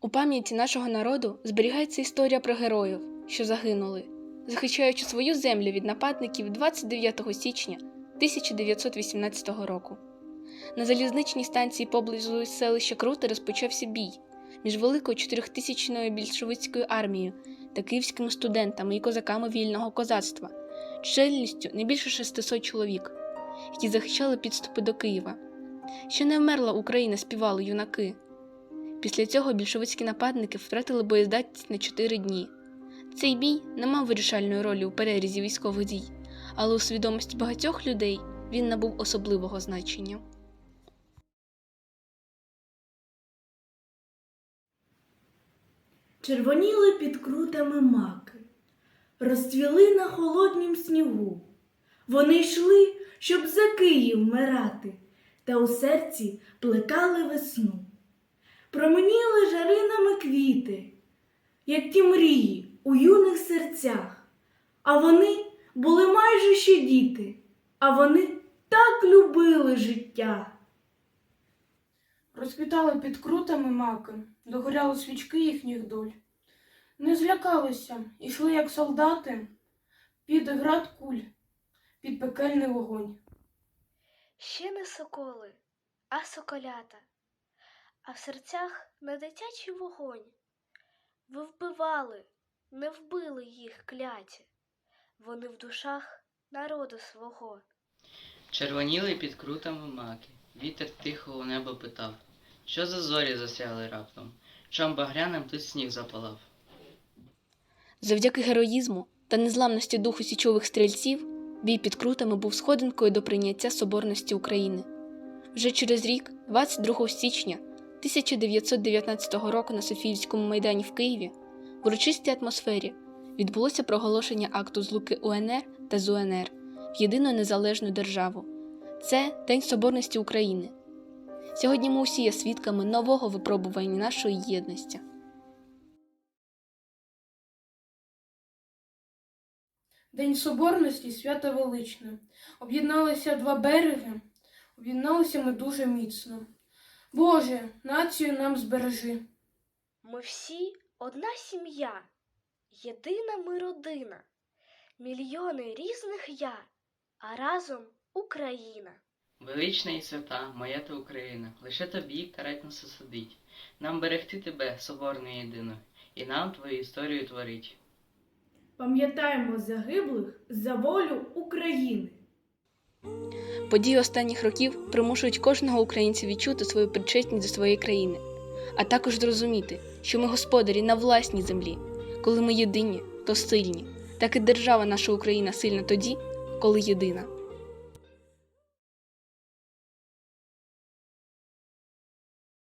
У пам'яті нашого народу зберігається історія про героїв, що загинули, захищаючи свою землю від нападників 29 січня 1918 року. На залізничній станції поблизу селища Крути розпочався бій між великою чотирьохтисячною більшовицькою армією та київськими студентами і козаками вільного козацтва, чисельністю не більше 600 чоловік, які захищали підступи до Києва. Ще не вмерла Україна, співали юнаки. Після цього більшовицькі нападники втратили боєздатність на 4 дні. Цей бій не мав вирішальної ролі у перерізі військових дій, але у свідомості багатьох людей він набув особливого значення. Червоніли під крутами маки, розцвіли на холоднім снігу. Вони йшли, щоб за Київ вмирати, та у серці плекали весну. Променіли жаринами квіти, як ті мрії у юних серцях. А вони були майже ще діти, а вони так любили життя. Розквітали під крутами маки, догоряли свічки їхніх доль. Не злякалися, ішли, як солдати, під град куль, під пекельний вогонь. Ще не соколи, а соколята, а в серцях не дитячий вогонь. Ви вбивали, не вбили їх кляті, вони в душах народу свого. Червоніли під крутами маки, вітер тихо у небо питав, що за зорі засяяли раптом, чом багряним тут сніг запалав. Завдяки героїзму та незламності духу січових стрільців бій під крутами був сходинкою до прийняття соборності України. Вже через рік, 22 січня 1919 року на Софіївському майдані в Києві, в урочистій атмосфері відбулося проголошення акту злуки УНР та ЗУНР в єдину незалежну державу. Це День Соборності України. Сьогодні ми усі є свідками нового випробування нашої єдності. День Соборності свято величне. Об'єдналися два береги, об'єдналися ми дуже міцно. Боже, націю нам збережи. Ми всі одна сім'я, єдина ми родина, мільйони різних я, а разом Україна. Велична і свята, моя та Україна, лише тобі карать нас осудить. Нам берегти тебе, соборне єдино, і нам твою історію творить. Пам'ятаємо загиблих за волю України. Події останніх років примушують кожного українця відчути свою причетність до своєї країни, а також зрозуміти, що ми господарі на власній землі. Коли ми єдині, то сильні. Так і держава наша Україна сильна тоді, коли єдина.